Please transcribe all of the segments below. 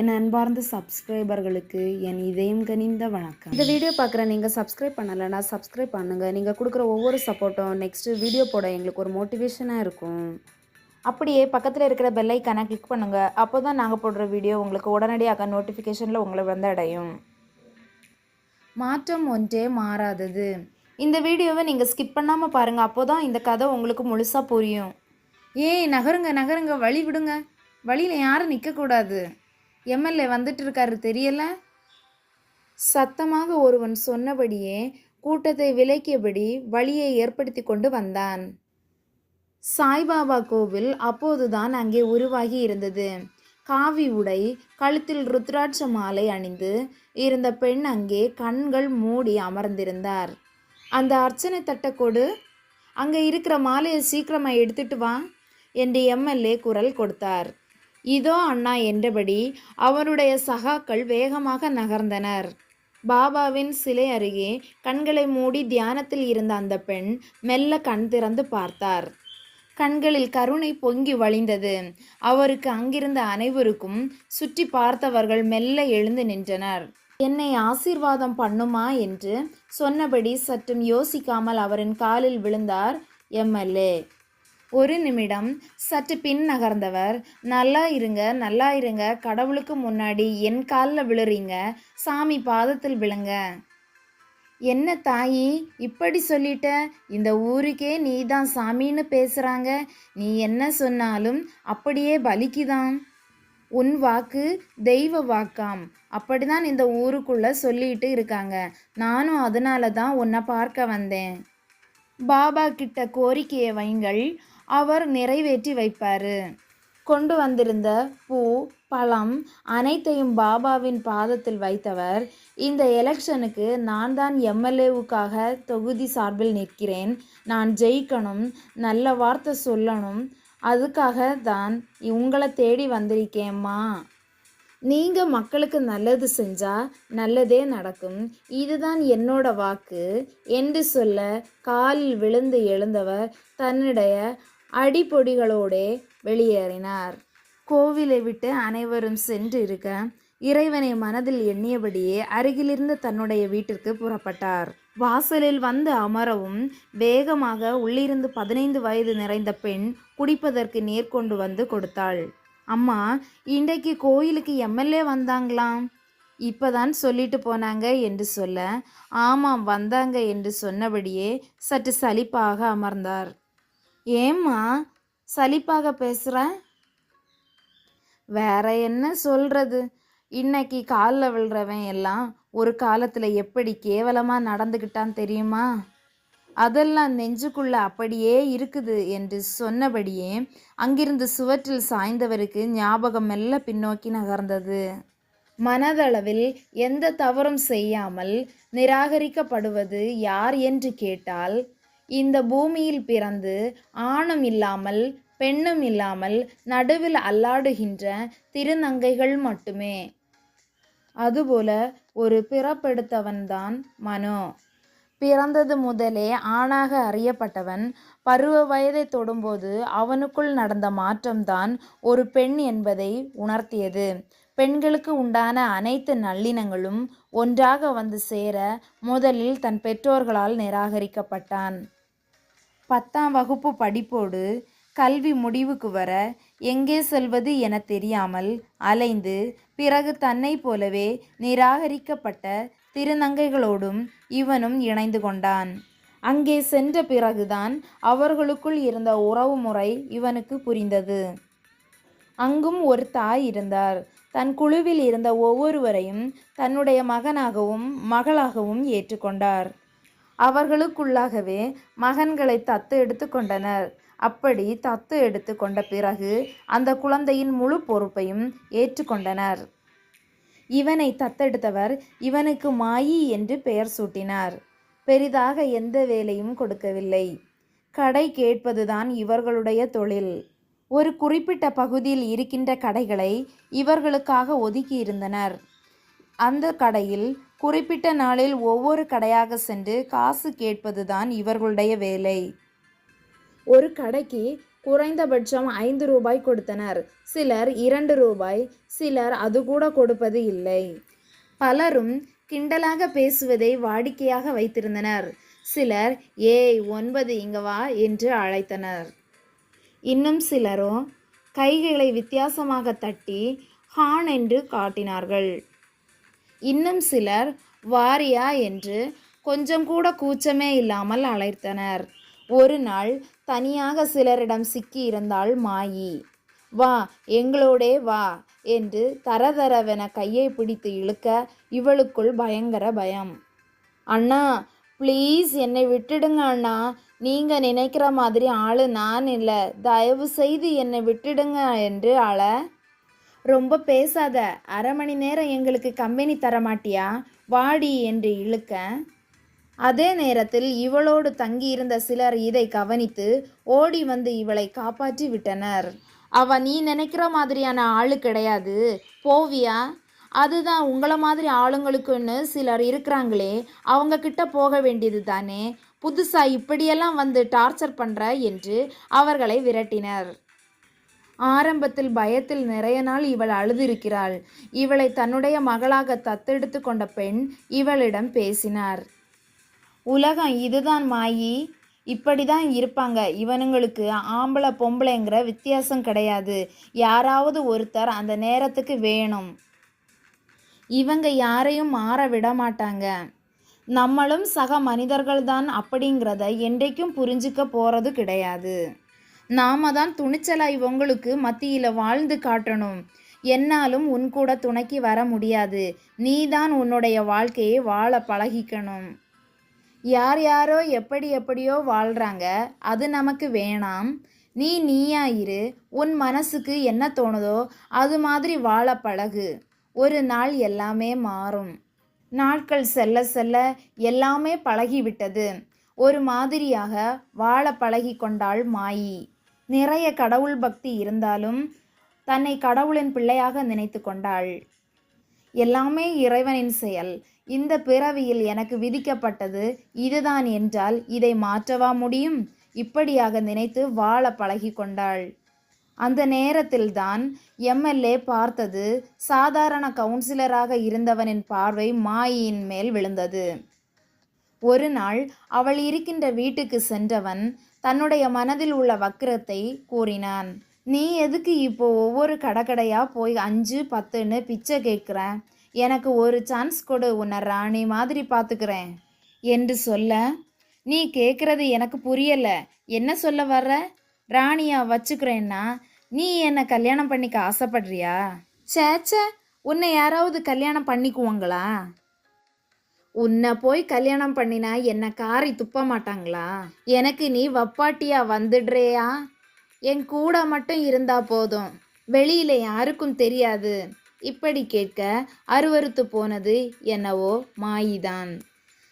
என் அன்பார்ந்த சப்ஸ்கிரைபர்களுக்கு என் இதயம் கனிந்த வணக்கம். இந்த வீடியோ பார்க்குற நீங்கள் சப்ஸ்கிரைப் பண்ணலைன்னா சப்ஸ்கிரைப் பண்ணுங்கள் நீங்கள் கொடுக்குற ஒவ்வொரு சப்போர்ட்டும் நெக்ஸ்ட்டு வீடியோ போட எங்களுக்கு ஒரு மோட்டிவேஷனாக இருக்கும். அப்படியே பக்கத்தில் இருக்கிற பெல்லைக்கான கிளிக் பண்ணுங்கள் அப்போ தான் நாங்கள் போடுற வீடியோ உங்களுக்கு உடனடியாக நோட்டிஃபிகேஷனில் உங்களை வந்து அடையும் மாற்றம் ஒன்றே மாறாதது. இந்த வீடியோவை நீங்கள் ஸ்கிப் பண்ணாமல் பாருங்கள் அப்போ தான் இந்த கதை உங்களுக்கு முழுசாக புரியும். ஏய் நகருங்க நகருங்க. வழி விடுங்க. வழியில் யாரும் நிற்கக்கூடாது எம்எல்ஏ வந்துட்டு இருக்காரு தெரியல? சத்தமாக ஒருவன் சொன்னபடியே கூட்டத்தை விலக்கியபடி வழியை ஏற்படுத்தி கொண்டு வந்தான். சாய்பாபா கோவில் அப்போதுதான் அங்கே உருவாகி இருந்தது. காவி உடை கழுத்தில் ருத்ராட்ச மாலை அணிந்து இருந்த பெண் அங்கே கண்கள் மூடி அமர்ந்திருந்தார். அந்த அர்ச்சனை தட்ட கொடு. அங்கே இருக்கிற மாலையை சீக்கிரமாக எடுத்துட்டு வா என்று எம்எல்ஏ குரல் கொடுத்தார். இதோ அண்ணா என்றபடி அவருடைய சகாக்கள் வேகமாக நகர்ந்தனர். பாபாவின் சிலை அருகே கண்களை மூடி தியானத்தில் இருந்த அந்த பெண் மெல்ல கண் திறந்து பார்த்தார். கண்களில் கருணை பொங்கி வழிந்தது. அவருக்கு அங்கிருந்த அனைவருக்கும் சுற்றி பார்த்தவர்கள் மெல்ல எழுந்து நின்றனர். என்னை ஆசீர்வாதம் பண்ணுமா? என்று சொன்னபடி சற்றும் யோசிக்காமல் அவரின் காலில் விழுந்தார் எம்எல்ஏ ஒரு நிமிடம் சற்று பின் நகர்ந்தவர் நல்லா இருங்க நல்லா இருங்க கடவுளுக்கு முன்னாடி என் காலில் விழுறீங்க சாமி பாதத்தில் விழுங்க. என்ன தாயி இப்படி சொல்லிட்ட? இந்த ஊருக்கே நீ தான் சாமின்னு பேசுகிறாங்க நீ என்ன சொன்னாலும் அப்படியே பலிக்குதான் உன் வாக்கு தெய்வ வாக்காம். அப்படிதான் இந்த ஊருக்குள்ளே சொல்லிட்டு இருக்காங்க. நானும் அதனால தான் உன்னை பார்க்க வந்தேன். பாபா கிட்ட கோரிக்கையை வைங்கள் அவர் நிறைவேற்றி வைப்பார். கொண்டு வந்திருந்த பூ பழம் அனைத்தையும் பாபாவின் பாதத்தில் வைத்தவர். இந்த எலெக்ஷனுக்கு நான் தான் எம்எல்ஏவுக்காக தொகுதி சார்பில் நிற்கிறேன். நான் ஜெயிக்கணும் நல்ல வார்த்தை சொல்லணும். அதுக்காக தான் உங்களை தேடி வந்திருக்கேம்மா. நீங்கள் மக்களுக்கு நல்லது செஞ்சால் நல்லதே நடக்கும். இதுதான் என்னோட வாக்கு. என்று சொல்ல காலில் விழுந்து எழுந்தவர் தன்னுடைய அடிப்பொடிகளோடே வெளியேறினார். கோவிலை விட்டு அனைவரும் சென்று இருக்க இறைவனை மனதில் எண்ணியபடியே அருகிலிருந்த தன்னுடைய வீட்டிற்கு புறப்பட்டார். வாசலில் வந்து அமரவும் வேகமாக உள்ளிருந்து பதினைந்து வயது நிறைந்த பெண் குடிப்பதற்கு நேர் கொண்டு வந்து கொடுத்தாள். அம்மா இன்றைக்கு கோயிலுக்கு எம்எல்ஏ வந்தாங்களாம்? இப்பதான் சொல்லிட்டு போனாங்க என்று சொல்ல ஆமாம் வந்தாங்க என்று சொன்னபடியே சற்று சலிப்பாக அமர்ந்தார். ஏம்மா சலிப்பாக பேசுகிற வேற என்ன சொல்கிறது இன்னைக்கு காலில் விழுறவன் எல்லாம் ஒரு காலத்தில் எப்படி கேவலமாக நடந்துக்கிட்டான் தெரியுமா? அதெல்லாம் நெஞ்சுக்குள்ள அப்படியே இருக்குது என்று சொன்னபடியே அங்கிருந்து சுவற்றில் சாய்ந்தவருக்கு ஞாபகம் மெல்ல பின்னோக்கி நகர்ந்தது. மனதளவில் எந்த தவறும் செய்யாமல் நிராகரிக்கப்படுவது யார் என்று கேட்டால் இந்த பூமியில் பிறந்து ஆணும் இல்லாமல் பெண்ணும் இல்லாமல் நடுவில் அல்லாடுகின்ற திருநங்கைகள் மட்டுமே. அதுபோல ஒரு பிறப்பெடுத்தவன்தான் மனோ. பிறந்தது முதலே ஆணாக அறியப்பட்டவன் பருவ வயதை தொடும்போது அவனுக்குள் நடந்த மாற்றம்தான் ஒரு பெண் என்பதை உணர்த்தியது. பெண்களுக்கு உண்டான அனைத்து நல்லினங்களும் ஒன்றாக வந்து சேர முதலில் தன் பெற்றோர்களால் நிராகரிக்கப்பட்டான். பத்தாம் வகுப்பு படிப்போடு கல்வி முடிவுக்கு வர எங்கே செல்வது என தெரியாமல் அலைந்து பிறகு தன்னை போலவே நிராகரிக்கப்பட்ட திருநங்கைகளோடும் இவனும் இணைந்து கொண்டான். அங்கே சென்ற பிறகுதான் அவர்களுக்குள் இருந்த உறவு முறை இவனுக்கு புரிந்தது. அங்கும் ஒரு தாய் இருந்தார். தன் குழுவில் இருந்த ஒவ்வொருவரையும் தன்னுடைய மகனாகவும் மகளாகவும் ஏற்றுக்கொண்டார். அவர்களுக்குள்ளாகவே மகன்களை தத்து எடுத்து கொண்டனர். அப்படி தத்து எடுத்து கொண்ட பிறகு அந்த குழந்தையின் முழு பொறுப்பையும் ஏற்றுக்கொண்டனர் இவனை தத்தெடுத்தவர் இவனுக்கு மாயி என்று பெயர் சூட்டினார். பெரிதாக எந்த வேலையும் கொடுக்கவில்லை. கடை கேட்பதுதான் இவர்களுடைய தொழில். ஒரு குறிப்பிட்ட பகுதியில் இருக்கின்ற கடைகளை இவர்களுக்காக ஒதுக்கி இருந்தனர் அந்த கடையில் குறிப்பிட்ட நாளில் ஒவ்வொரு கடையாக சென்று காசு கேட்பதுதான் இவர்களுடைய வேலை. ஒரு கடைக்கு குறைந்தபட்சம் ஐந்து ரூபாய் கொடுத்தனர். சிலர் இரண்டு ரூபாய் சிலர் அது கூட கொடுப்பது இல்லை. பலரும் கிண்டலாக பேசுவதை வாடிக்கையாக வைத்திருந்தனர். சிலர் ஏய் ஒன்பது இங்க வா என்று அழைத்தனர். இன்னும் சிலரோ கைகளை வித்தியாசமாக தட்டி ஹான் என்று காட்டினார்கள். இன்னும் சிலர் வாரியா என்று கொஞ்சம் கூட கூச்சமே இல்லாமல் அழைத்தனர். ஒரு நாள் தனியாக சிலரிடம் சிக்கி இருந்தாள் மாயி. வா எங்களோடே வா என்று தரதரவென கையை பிடித்து இழுக்க இவளுக்குள் பயங்கர பயம். அண்ணா ப்ளீஸ் என்னை விட்டுடுங்க அண்ணா. நீங்கள் நினைக்கிற மாதிரி ஆளு நான் இல்லை. தயவு செய்து என்னை விட்டுடுங்க என்று அழ ரொம்ப பேசாத அரை மணி நேரம் எங்களுக்கு கம்பெனி தர மாட்டியா வாடி என்று இழுக்க. அதே நேரத்தில் இவளோடு தங்கியிருந்த சிலர் இதை கவனித்து ஓடி வந்து இவளை காப்பாற்றி விட்டனர். அவ நீ நினைக்கிற மாதிரியான ஆளு கிடையாது. போவியா? அதுதான் உங்களை மாதிரி ஆளுங்களுக்குன்னு சிலர் இருக்கிறாங்களே அவங்க கிட்ட போக வேண்டியது தானே. புதுசாக இப்படியெல்லாம் வந்து டார்ச்சர் பண்ணுற என்று அவர்களை விரட்டினர். ஆரம்பத்தில் பயத்தில் நிறைய நாள் இவள் அழுதிருக்கிறாள். இவளை தன்னுடைய மகளாக தத்தெடுத்து கொண்ட பெண் இவளிடம் பேசினார். உலகம் இதுதான் மாயி. இப்படி தான் இருப்பாங்க. இவனுங்களுக்கு ஆம்பளை பொம்பளைங்கிற வித்தியாசம் கிடையாது. யாராவது ஒருத்தர் அந்த நேரத்துக்கு வேணும். இவங்க யாரையும் மாற விட மாட்டாங்க. நம்மளும் சக மனிதர்கள்தான் அப்படிங்கிறத என்றைக்கும் புரிஞ்சுக்க போகிறது கிடையாது. நாம தான் துணிச்சலா இவங்களுக்கு மத்தியில் வாழ்ந்து காட்டணும். என்னாலும் உன் கூட துணைக்கு வர முடியாது. நீ தான் உன்னுடைய வாழ்க்கையை வாழ பழகிக்கணும். யார் யாரோ எப்படி எப்படியோ வாழ்கிறாங்க அது நமக்கு வேணாம். நீ நீயா இரு உன் மனசுக்கு என்ன தோணுதோ அது மாதிரி வாழ பழகு. ஒரு நாள் எல்லாமே மாறும். நாட்கள் செல்ல செல்ல எல்லாமே பழகிவிட்டது. ஒரு மாதிரியாக வாழ பழகி கொண்டாள் மாயி. நிறைய கடவுள் பக்தி இருந்தாலும் தன்னை கடவுளின் பிள்ளையாக நினைத்து கொண்டாள். எல்லாமே இறைவனின் செயல். இந்த பிறவியில் எனக்கு விதிக்கப்பட்டது இதுதான் என்றால் இதை மாற்றவா முடியும்? இப்படியாக நினைத்து வாழ பழகி கொண்டாள். அந்த நேரத்தில்தான் எம்எல்ஏ பார்த்தது. சாதாரண கவுன்சிலராக இருந்தவனின் பார்வை மாயின் மேல் விழுந்தது. ஒரு நாள் அவள் இருக்கின்ற வீட்டுக்கு சென்றவன் தன்னுடைய மனதில் உள்ள வக்கிரத்தை கூறினான். நீ எதுக்கு இப்போ ஒவ்வொரு கடக்கடையா போய் அஞ்சு பத்துன்னு பிச்சை கேட்குற? எனக்கு ஒரு சான்ஸ் கொடு உன்னை ராணி மாதிரி பார்த்துக்கிறேன் என்று சொல்ல நீ கேட்குறது எனக்கு புரியலை. என்ன சொல்ல வர்ற? ராணியா வச்சுக்கிறேன்னா நீ என்னை கல்யாணம் பண்ணிக்க ஆசைப்படுறியா? சேச்சே உன்னை யாராவது கல்யாணம் பண்ணிக்குவாங்களா? உன்னை போய் கல்யாணம் பண்ணினா என்னை காரி துப்ப மாட்டாங்களா? எனக்கு நீ வப்பாட்டியா வந்துடுறேயா? என் கூட மட்டும் இருந்தா போதும். வெளியில யாருக்கும் தெரியாது. இப்படி கேட்க அருவருத்து போனது என்னவோ மாயிதான்.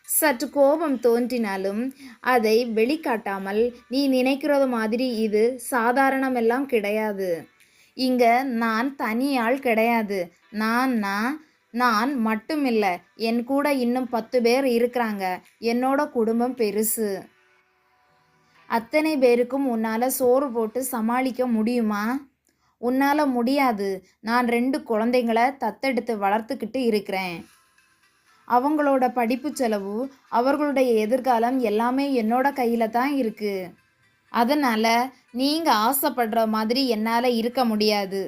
சற்று கோபம் தோன்றினாலும் அதை வெளிக்காட்டாமல் நீ நினைக்கிறது மாதிரி இது சாதாரணமெல்லாம் கிடையாது. இங்க நான் தனியாள் கிடையாது. நான் நான் நான் மட்டுமில்ல என் கூட இன்னும் பத்து பேர் இருக்கிறாங்க. என்னோட குடும்பம் பெருசு. அத்தனை பேருக்கும் உன்னால் சோறு போட்டு சமாளிக்க முடியுமா? உன்னால் முடியாது. நான் ரெண்டு குழந்தைங்கள தத்தெடுத்து வளர்த்துக்கிட்டு இருக்கிறேன். அவங்களோட படிப்பு செலவு அவர்களுடைய எதிர்காலம் எல்லாமே என்னோட கையில் தான் இருக்குது அதனால் நீங்கள் ஆசைப்படுற மாதிரி என்னால் இருக்க முடியாது.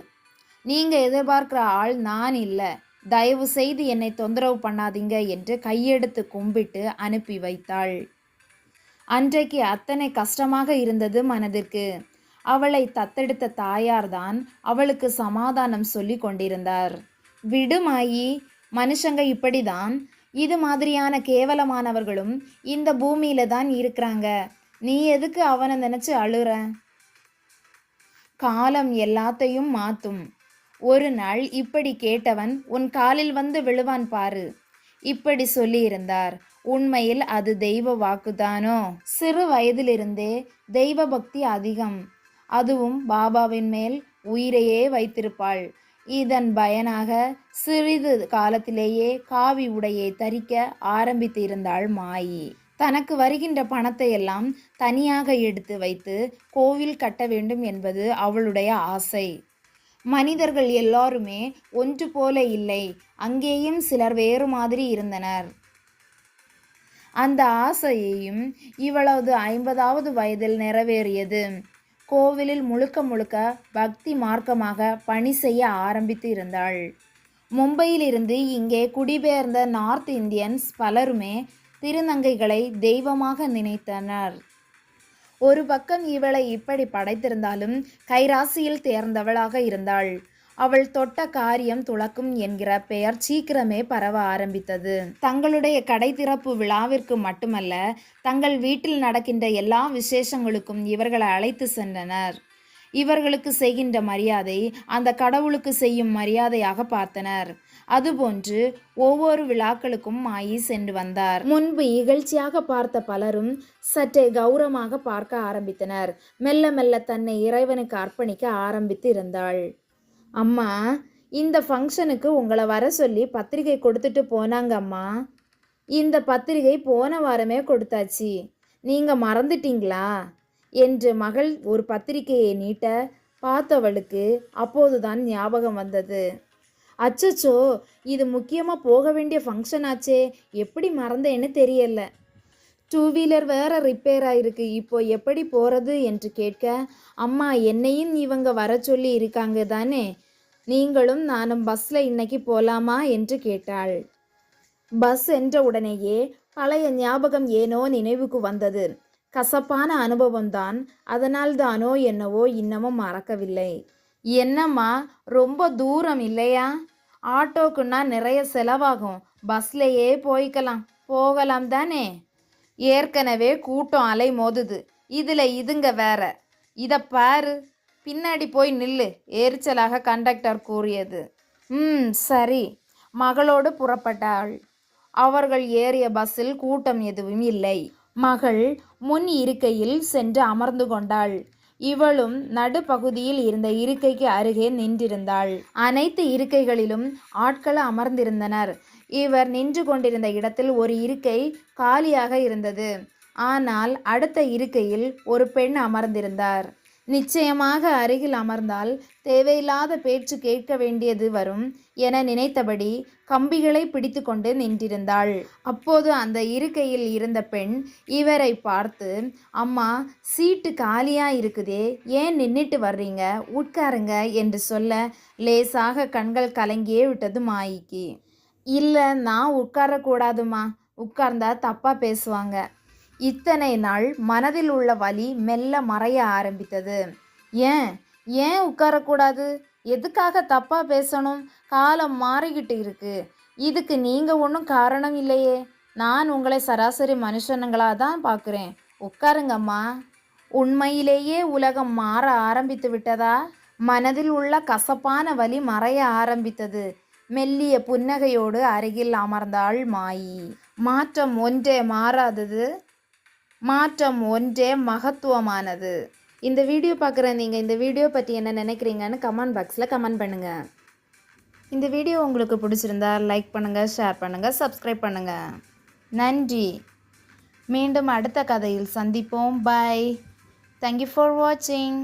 நீங்கள் எதிர்பார்க்குற ஆள் நான் இல்லை. தயவு செய்து என்னை தொந்தரவு பண்ணாதீங்க என்று கையெடுத்து கும்பிட்டு அனுப்பி வைத்தாள். அன்றைக்கு அத்தனை கஷ்டமாக இருந்தது மனதிற்கு. அவளை தத்தெடுத்த தாயார்தான் அவளுக்கு சமாதானம் சொல்லி கொண்டிருந்தார். விடுமாயி மனுஷங்க இப்படிதான். இது மாதிரியான கேவலமானவர்களும் இந்த பூமியில தான் இருக்கிறாங்க. நீ எதுக்கு அவனை நினைச்சு அழுற? காலம் எல்லாத்தையும் மாத்தும். ஒரு நாள் இப்படி கேட்டவன் உன் காலில் வந்து விழுவான் பாரு. இப்படி சொல்லியிருந்தார். உண்மையில் அது தெய்வ வாக்குதானோ? சிறு வயதிலிருந்தே தெய்வ பக்தி அதிகம். அதுவும் பாபாவின் மேல் உயிரையே வைத்திருப்பாள். இதன் பயனாக சிறிது காலத்திலேயே காவி உடையை தரிக்க ஆரம்பித்திருந்தாள் மாயி. தனக்கு வருகின்ற பணத்தை எல்லாம் தனியாக எடுத்து வைத்து கோவில் கட்ட வேண்டும் என்பது அவளுடைய ஆசை. மனிதர்கள் எல்லாருமே ஒன்று போல இல்லை. அங்கேயும் சிலர் வேறு மாதிரி இருந்தனர். அந்த ஆசையையும் இவளது ஐம்பதாவது வயதில் நிறைவேறியது. கோவிலில் முழுக்க முழுக்க பக்தி மார்க்கமாக பணி செய்ய ஆரம்பித்து இருந்தாள். மும்பையிலிருந்து இங்கே குடிபெயர்ந்த நார்த் இந்தியன்ஸ் பலருமே திருநங்கைகளை தெய்வமாக நினைத்தனர். ஒரு பக்கம் இவளை இப்படி படைத்திருந்தாலும் கைராசியில் தேர்ந்தவளாக இருந்தாள். அவள் தொட்ட காரியம் துளக்கும் என்கிற பெயர் சீக்கிரமே பரவ ஆரம்பித்தது. தங்களுடைய கடை திறப்பு விழாவிற்கு மட்டுமல்ல தங்கள் வீட்டில் நடக்கின்ற எல்லா விசேஷங்களுக்கும் இவர்களை அழைத்து சென்றனர். இவர்களுக்கு செய்கின்ற மரியாதை அந்த கடவுளுக்கு செய்யும் மரியாதையாக பார்த்தனர். அதுபோன்று ஒவ்வொரு விழாக்களுக்கும் மாயி சென்று வந்தார். முன்பு இகழ்ச்சியாக பார்த்த பலரும் சற்றே கௌரவமாக பார்க்க ஆரம்பித்தனர். மெல்ல மெல்ல தன்னை இறைவனுக்கு அர்ப்பணிக்க ஆரம்பித்து இருந்தாள். அம்மா இந்த ஃபங்க்ஷனுக்கு உங்களை வர சொல்லி பத்திரிகை கொடுத்துட்டு போனாங்க அம்மா. இந்த பத்திரிகை போன வாரமே கொடுத்தாச்சு. நீங்கள் மறந்துட்டீங்களா? என்று மகள் ஒரு பத்திரிகையை நீட்ட பார்த்தவளுக்கு அப்போதுதான் ஞாபகம் வந்தது. அச்சச்சோ இது முக்கியமாக போக வேண்டிய ஃபங்க்ஷன் ஆச்சே? எப்படி மறந்தேன்னு தெரியல. டூ வீலர் வேற ரிப்பேர் ஆயிருக்கு. இப்போ எப்படி போகிறது என்று கேட்க அம்மா என்னையும் இவங்க வர சொல்லி இருக்காங்க தானே? நீங்களும் நானும் பஸ்ஸில் இன்னைக்கு போலாமா என்று கேட்டாள். பஸ் என்ற உடனேயே பழைய ஞாபகம் ஏனோ நினைவுக்கு வந்தது. கசப்பான அனுபவம்தான். அதனால் தானோ என்னவோ இன்னமும் மறக்கவில்லை. என்னம்மா ரொம்ப தூரம் இல்லையா? ஆட்டோக்குன்னா நிறைய செலவாகும். பஸ்லேயே போய்க்கலாம். போகலாம் தானே? ஏற்கனவே கூட்டம் அலை மோதுது. இதில் இதுங்க வேற. இதை பாரு. பின்னாடி போய் நில்லு. எரிச்சலாக கண்டக்டர் கூறியது. ம் சரி. மகளோடு புறப்பட்டாள். அவர்கள் ஏறிய பஸ்ஸில் கூட்டம் எதுவும் இல்லை. மகள் முன் இருக்கையில் சென்று அமர்ந்து கொண்டாள். இவளும் நடுப்பகுதியில் இருந்த இருக்கைக்கு அருகே நின்றிருந்தாள். அனைத்து இருக்கைகளிலும் ஆட்கள் அமர்ந்திருந்தனர். இவர் நின்று கொண்டிருந்த இடத்தில் ஒரு இருக்கை காலியாக இருந்தது. ஆனால் அடுத்த இருக்கையில் ஒரு பெண் அமர்ந்திருந்தார். நிச்சயமாக அருகில் அமர்ந்தால் தேவையில்லாத பேச்சு கேட்க வேண்டியது வரும் என நினைத்தபடி கம்பிகளை பிடித்துக்கொண்டு நின்றிருந்தாள். அப்போது அந்த இருக்கையில் இருந்த பெண் இவரை பார்த்து அம்மா சீட்டு காலியா இருக்குதே ஏன் நின்றுட்டு வர்றீங்க? உட்காருங்க என்று சொல்ல லேசாக கண்கள் கலங்கியே விட்டது மாயிக்கு. இல்லை நான் உட்காரக்கூடாதுமா உட்கார்ந்தா தப்பாக பேசுவாங்க. இத்தனை நாள் மனதில் உள்ள வலி மெல்ல மறைய ஆரம்பித்தது. ஏன்? ஏன் உட்காரக்கூடாது? எதுக்காக தப்பாக பேசணும்? காலம் மாறிக்கிட்டு இருக்கு. இதுக்கு நீங்கள் ஒன்றும் காரணம் இல்லையே. நான் உங்களை சராசரி மனுஷனுங்களாக தான் பார்க்குறேன் உட்காருங்கம்மா. உண்மையிலேயே உலகம் மாற ஆரம்பித்து விட்டதா? மனதில் உள்ள கசப்பான வலி மறைய ஆரம்பித்தது. மெல்லிய புன்னகையோடு அருகில் அமர்ந்தாள் மாயி. மாற்றம் ஒன்றே மாறாதது. மாற்றம் ஒன்றே மகத்துவமானது. இந்த வீடியோ பார்க்குற நீங்கள் இந்த வீடியோ பற்றி என்ன நினைக்கிறீங்கன்னு கமெண்ட் பாக்ஸில் கமெண்ட் பண்ணுங்கள் இந்த வீடியோ உங்களுக்கு பிடிச்சிருந்தா லைக் பண்ணுங்கள் ஷேர் பண்ணுங்கள் சப்ஸ்கிரைப் பண்ணுங்கள் நன்றி. மீண்டும் அடுத்த கதையில் சந்திப்போம். பாய் தேங்க்யூ ஃபார் வாட்சிங்